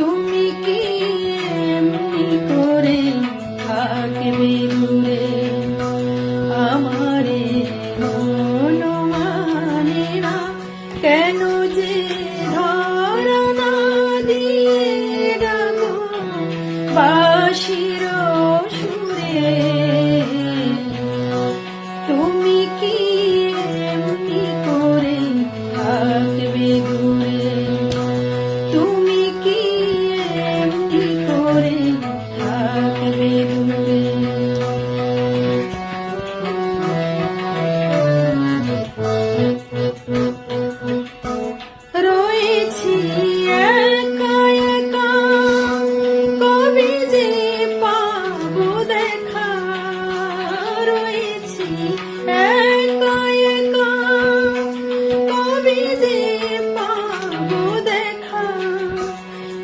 তুমি কি এমনি করে থাকবে দূরে? আমারে মন মানে না কেন যে ধরা না দিয়ে ডাকো বাঁশির সুরে?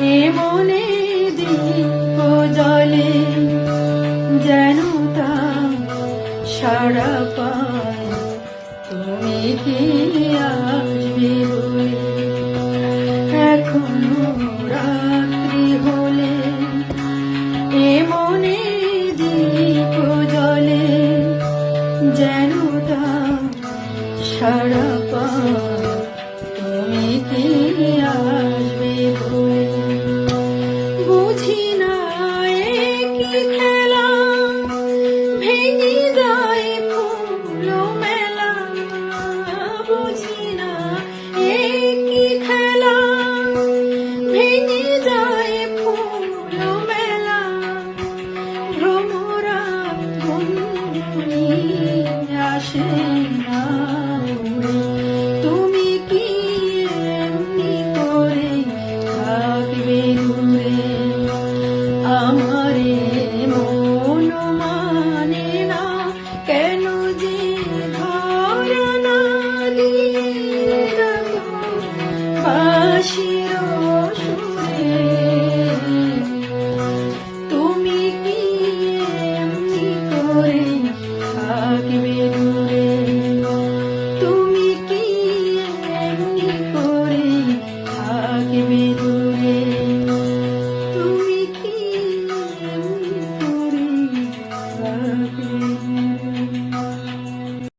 এ মনে দীপ জলে যেন তা সারা পায়। তুমি কি আসবে এখনও রাত্রি হলে? এ মনে দীপ জলে যেন তা সারা পায়। তুমি কি আসে